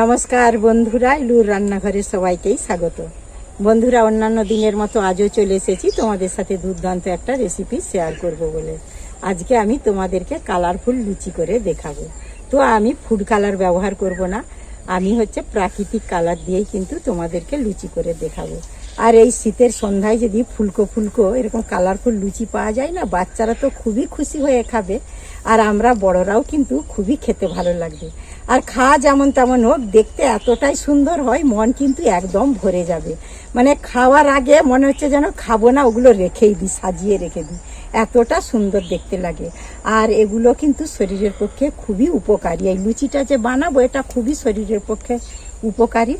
নমস্কার বন্ধুরা লুর রান্নাঘরে সবাইকেই স্বাগত। বন্ধুরা, অন্যান্য দিনের মতো আজও চলে এসেছি। তোমাদের সাথে দুর্দান্ত একটা রেসিপি শেয়ার করব বলে। আজকে আমি তোমাদেরকে কালারফুল লুচি করে দেখাবো। তো আমি ফুড কালার ব্যবহার করব না। আমি হচ্ছে প্রাকৃতিক কালার দিয়েই কিন্তু তোমাদেরকে লুচি করে দেখাবো। আর এই শীতের সন্ধ্যায় যদি ফুলকো ফুলকো, এরকম কালারফুল লুচি পাওয়া যায় না, বাচ্চারা তো খুবই খুশি হয়ে খাবে। আর আমরা বড়রাও কিন্তু খুবই খেতে ভালো লাগবে। আর খাওয়া যেমন তেমন হোক, দেখতে এতটাই সুন্দর হয়, মন কিন্তু একদম ভরে যাবে। মানে খাওয়ার আগে মনে হচ্ছে যেন খাব না, ওগুলো রেখেই দিই, সাজিয়ে রেখে দিই। এতটা সুন্দর দেখতে লাগে। আর এগুলো কিন্তু শরীরের পক্ষে খুবই উপকারী। এই লুচিটা যে বানাবো, এটা খুবই শরীরের পক্ষে উপকারী।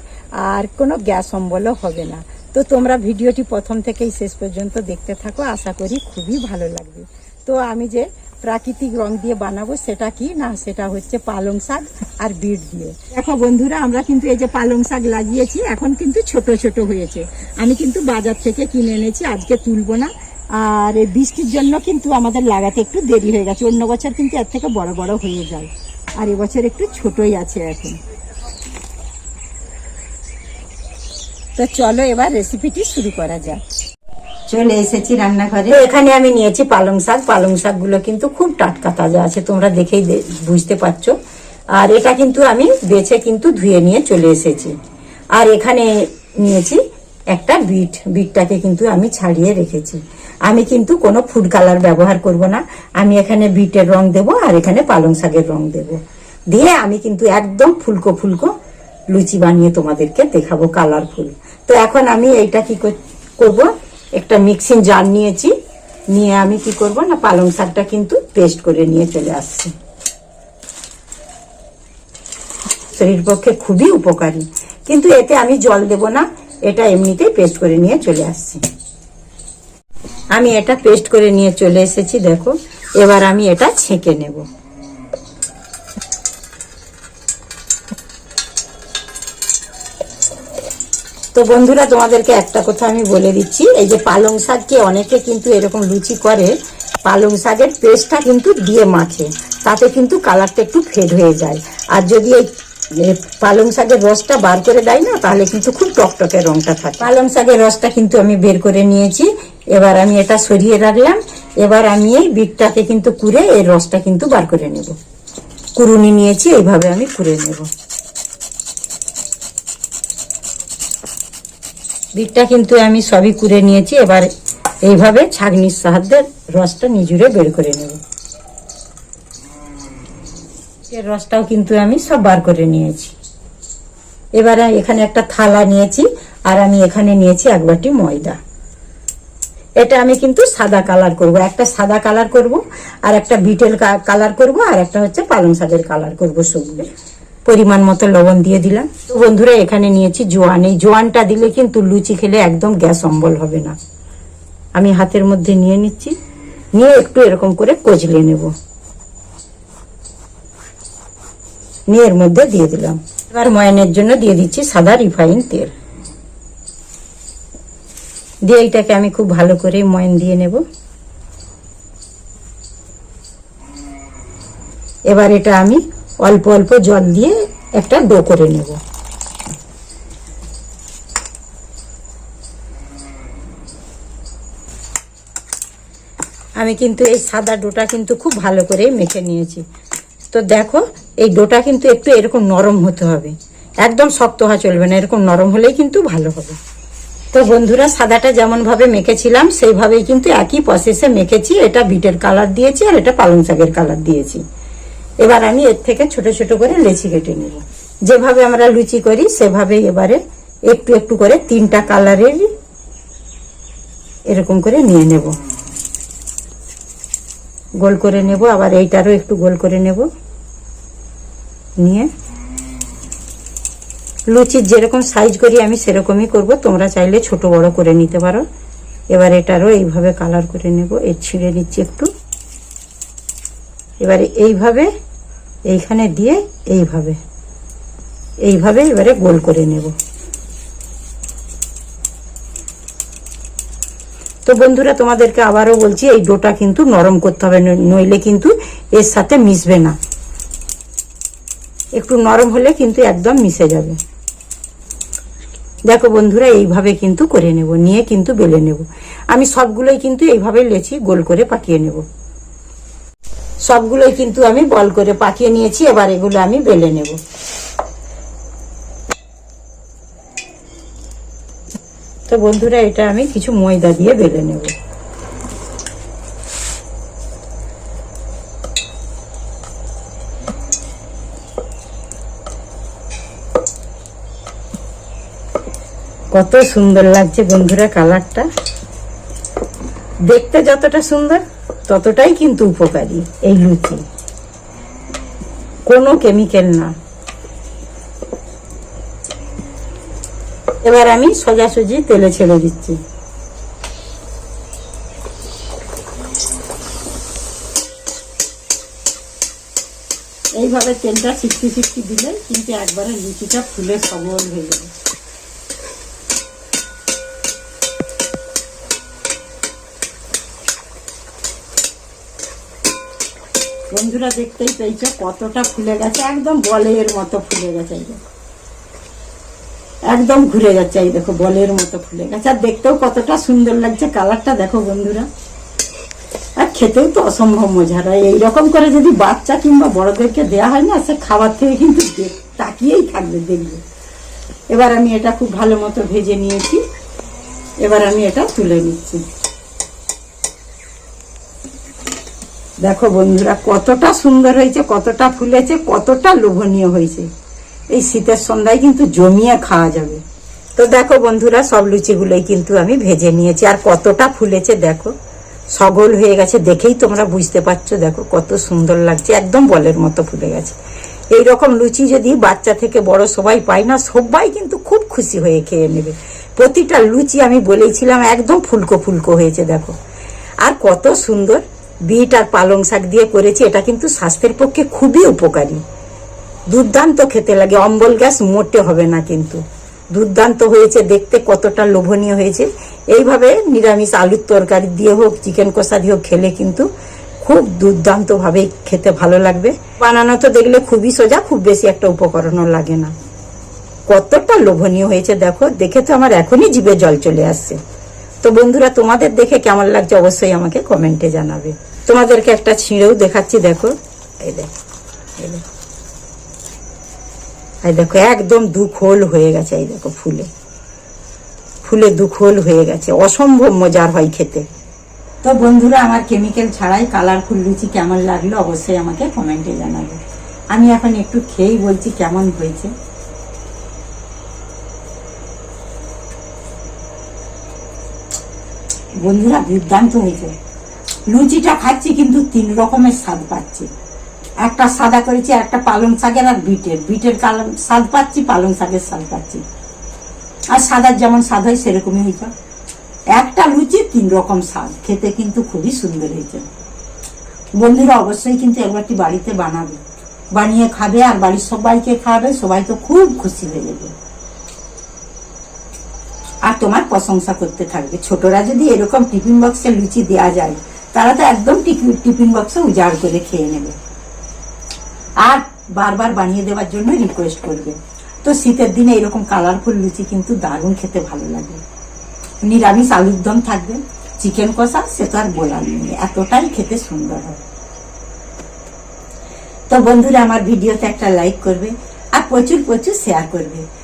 আর কোনো গ্যাস অম্বলও হবে না। তো তোমরা ভিডিওটি প্রথম থেকেই শেষ পর্যন্ত দেখতে থাকো, আশা করি খুবই ভালো লাগবে। তো আমি যে প্রাকৃতিক রং দিয়ে বানাবো সেটা কি? না, সেটা হচ্ছে পালং শাক আর বিট দিয়ে। দেখো বন্ধুরা, আমরা কিন্তু এই যে পালং শাক লাগিয়েছি, এখন কিন্তু ছোট ছোট হয়েছে। আমি কিন্তু বাজার থেকে কিনে এনেছি, আজকে তুলবো না। আর এই বৃষ্টির জন্য কিন্তু আমাদের লাগাতে একটু দেরি হয়ে গেছে, অন্য বছর কিন্তু এর থেকে বড় বড় হয়ে যায়। আর এবছর একটু ছোটই আছে এখন। তো চলো এবার রেসিপিটি শুরু করা যাক। চলে এসেছি রান্নাঘরে। এখানে আমি নিয়েছি পালং শাক। পালং শাকগুলো কিন্তু খুব টাটকা তাজা আছে তোমরা দেখেই বুঝতে পারছ। আর এটা কিন্তু আমি বেছে কিন্তু ধুয়ে নিয়ে চলে এসেছি। আর এখানে নিয়েছি একটা বিট। বিটটাকে কিন্তু আমি ছাড়িয়ে রেখেছি। আমি কিন্তু কোনো ফুড কালার ব্যবহার করব না। আমি এখানে বিটের রং দেব আর এখানে পালং শাকের রং দেব। দিয়ে আমি কিন্তু একদম ফুলকো ফুলকো লুচি বানিয়ে তোমাদেরকে দেখাবো কালারফুল তো এখন আমি এইটা কি কর- করব? একটা মিক্সিং জার নিয়েছি। নিয়ে আমি কি করব না, পালং শাকটা কিন্তু পেস্ট করে নিয়ে চলে আসছি। শরীর পক্ষে খুবই উপকারী। কিন্তু এতে আমি জল দেব না, এটা এমনিতেই পেস্ট করে নিয়ে চলে আসছি। আমি এটা পেস্ট করে নিয়ে চলে এসেছি, দেখো। এবার আমি এটা ছেঁকে নেব। তো বন্ধুরা, তোমাদেরকে একটা কথা আমি বলে দিচ্ছি। এই যে পালং শাককে অনেকে কিন্তু এরকম লুচি করে, পালং শাকের পেস্টটা কিন্তু দিয়ে মাখে। তাতে কিন্তু কালারটা একটু ফেড হয়ে যায়। আর যদি এই পালং শাকের রসটা বার করে দেয় না, তাহলে কিন্তু খুব টকটকে রংটা থাকে। পালং শাকের রসটা কিন্তু আমি বের করে নিয়েছি। এবার আমি এটা সরিয়ে রাখলাম। এবার আমি এই বিটটাকে কিন্তু কুড়ে এই রসটা কিন্তু বার করে নেব। কুরুনি নিয়েছি, এইভাবে আমি কুড়ে নেব। বিটটা কিন্তু আমি সবই কুড়ে নিয়েছি, এবার এইভাবে ছাগনির সাহায্যে রসটা নিজুরে বের করে নেব। এর রসটাও কিন্তু আমি সব বার করে নিয়েছি। এবারে এখানে একটা থালা নিয়েছি, আর আমি এখানে নিয়েছি এক বাটি ময়দা। এটা আমি কিন্তু সাদা কালার করব, একটা সাদা কালার করব, আর একটা বিটেল কালার করব, আর একটা হচ্ছে পালং শাকের কালার করব সবগুলো পরিমাণ মতো লবণ দিয়ে দিলাম। তো বন্ধুরা, এখানে নিয়েছি জোয়ান। এই জোয়ানটা দিলে কিন্তু লুচি খেলে একদম গ্যাস অম্বল হবে না। আমি হাতের মধ্যে নিয়ে নিচ্ছি। নিয়ে একটু এরকম করে কচলে নেব। নিয়ে এর মধ্যে দিয়ে দিলাম। এবার ময়নের জন্য দিয়ে দিচ্ছি সাদা রিফাইন তেল। দিয়ে এইটাকে আমি খুব ভালো করে ময়ন দিয়ে নেব। এবার এটা আমি অল্প অল্প জল দিয়ে একটা ডো করে নেব। আমি কিন্তু এই সাদা ডোটা কিন্তু খুব ভালো করে মেখে নিয়েছি। তো দেখো, এই ডোটা কিন্তু একটু এরকম নরম হতে হবে। একদম শক্ত হওয়া চলবে না, এরকম নরম হলেই কিন্তু ভালো হবে। তো বন্ধুরা, সাদাটা যেমন ভাবে মেখেছিলাম, সেইভাবেই কিন্তু একই প্রসেসে মেখেছি। এটা বিটের কালার দিয়েছি আর এটা পালং শাকের কালার দিয়েছি। এবার আমি এর থেকে ছোট ছোট করে লেচি কেটে নেব যেভাবে আমরা লুচি করি সেভাবে এবারে একটু একটু করে তিনটা কালারের এরকম করে নিয়ে নেব। গোল করে নেব, আবার এইটারও একটু গোল করে নেব। নিয়ে লুচির যেরকম সাইজ করি আমি সেরকমই করব। তোমরা চাইলে ছোট বড় করে নিতে পারো। এবার এটারও এইভাবে কালার করে নেব। এর ছিঁড়ে নিচ্ছি একটু। এবারে এইভাবে, এইখানে দিয়ে এইভাবে। এইভাবে এবারে গোল করে নেব। তো বন্ধুরা, তোমাদেরকে আবারও বলছি, এই ডোটা কিন্তু নরম করতে হবে নই- নইলে কিন্তু এর সাথে মিশবে না। একটু নরম হলে কিন্তু একদম মিশে যাবে। দেখো বন্ধুরা, এইভাবে কিন্তু করে নেব, নিয়ে কিন্তু বেলে নেব। আমি সবগুলোই কিন্তু এইভাবে লেছি গোল করে পাকিয়ে নেব। সবগুলোই কিন্তু আমি বল করে পাকিয়ে নিয়েছি, এবার এগুলো আমি বেলে নেব। তো বন্ধুরা, এটা আমি কিছু ময়দা দিয়ে বেলে নেব। কত সুন্দর লাগছে বন্ধুরা কালারটা। দেখতে যতটা সুন্দর। ততটাই কিন্তু উপকারী এই লুচি। কোনো কেমিক্যাল না। এবার আমি সোজাসুজি তেলে ছেড়ে দিচ্ছি। এইভাবে তেলটা সিক্সটি সিক্সটি দিলে কিন্তু একবারে লুচিটা ফুলে সবল হয়ে যাবে। বন্ধুরা দেখতেই পেয়েছ, কতটা ফুলে গেছে, একদম বলের মতো ফুলে গেছে, এই। একদম ঘুরে যাচ্ছে, এই দেখো, বলের মতো ফুলে গেছে। আর দেখতেও কতটা সুন্দর লাগছে কালারটা, দেখো বন্ধুরা। আর খেতেও তো অসম্ভব মজার হয় এইরকম করে যদি বাচ্চা কিংবা বড়দেরকে দেয়া হয় না, সে খাবার থেকে কিন্তু তাকিয়েই থাকবে, দেখবে। এবার আমি এটা খুব ভালো মতো ভেজে নিয়েছি। এবার আমি এটা তুলে নিচ্ছি। দেখো বন্ধুরা, কতটা সুন্দর হয়েছে, কতটা ফুলেছে কতটা লোভনীয় হয়েছে। এই শীতের সন্ধ্যায় কিন্তু জমিয়ে খাওয়া যাবে। তো দেখো বন্ধুরা, সব লুচিগুলোই কিন্তু আমি ভেজে নিয়েছি। আর কতটা ফুলেছে দেখো। সগল হয়ে গেছে, দেখেই তোমরা বুঝতে পারছ, দেখো কত সুন্দর লাগছে, একদম বলের মতো ফুলে গেছে। এই রকম লুচি যদি বাচ্চা থেকে বড় সবাই পায় না, সবাই কিন্তু খুব খুশি হয়ে খেয়ে নেবে। প্রতিটা লুচি আমি বলেছিলাম, একদম ফুলকো ফুলকো হয়েছে, দেখো। আর কত সুন্দর বিট আর পালং শাক দিয়ে করেছি, এটা কিন্তু স্বাস্থ্যের পক্ষে খুবই উপকারী। দুর্দান্ত খেতে লাগে, অম্বল গ্যাস মোটে হবে না কিন্তু। দুর্দান্ত হয়েছে, দেখতে কতটা লোভনীয় হয়েছে। এইভাবে নিরামিষ আলুর তরকারি দিয়ে হোক, চিকেন কষা দিয়ে হোক, খেলে কিন্তু খুব দুর্দান্ত ভাবে খেতে ভালো লাগবে। বানানো তো দেখলে খুবই সোজা, খুব বেশি একটা উপকরণও লাগে না। কতটা লোভনীয় হয়েছে, দেখো, দেখে তো আমার এখনই জিভে জল চলে আসছে। তো বন্ধুরা, তোমাদের দেখে কেমন লাগছে অবশ্যই আমাকে কমেন্টে জানাবে। তোমাদেরকে একটা ছিঁড়েও দেখাচ্ছি, দেখো। এই দেখো এই দেখো। একদম দুখোল হয়ে গেছে, এই দেখো ফুলে। ফুলে দুখোল হয়ে গেছে, অসম্ভব মজার হয় খেতে। তো বন্ধুরা, আমার কেমিক্যাল ছাড়াই কালারফুল লুচি কেমন লাগল অবশ্যই আমাকে কমেন্টে জানাবে। আমি এখন একটু খেয়েই বলছি কেমন হয়েছে। বন্ধুরা দুর্দান্ত হয়েছে। লুচিটা খাচ্ছি কিন্তু তিন রকমের স্বাদ পাচ্ছি। একটা সাদা করেছি, একটা পালং শাকের আর বিটের। বিটের কালাম স্বাদ পাচ্ছি, পালং শাকের স্বাদ পাচ্ছি। আর সাদার যেমন স্বাদ হয়, সেরকমই হয়েছে একটা লুচি তিন রকম স্বাদ। খেতে কিন্তু খুবই সুন্দর হয়েছে। বন্ধুরা, অবশ্যই কিন্তু একবারটি বাড়িতে বানাবে। বানিয়ে খাবে আর বাড়ির সবাইকে খাবে সবাই তো খুব খুশি হয়ে যাবে। আর তোমার প্রশংসা করতে থাকবে। ছোটরা যদি এরকম টিফিন বক্সে লুচি দেওয়া যায়, তারা তো একদম টিফি- টিফিন বক্সে উজাড় করে খেয়ে নেবে। আর বারবার বানিয়ে দেওয়ার জন্য রিকোয়েস্ট করবে। তো শীতের দিনে এরকম কালারফুল লুচি কিন্তু দারুণ খেতে ভালো লাগে। নিরামিষ আলুর দম থাকবে চিকেন কষা, সে তো আর বলার নেই। এতটাই খেতে সুন্দর হয়। তো বন্ধুরা, আমার ভিডিওতে একটা লাইক করবে আর প্রচুর প্রচুর শেয়ার করবে।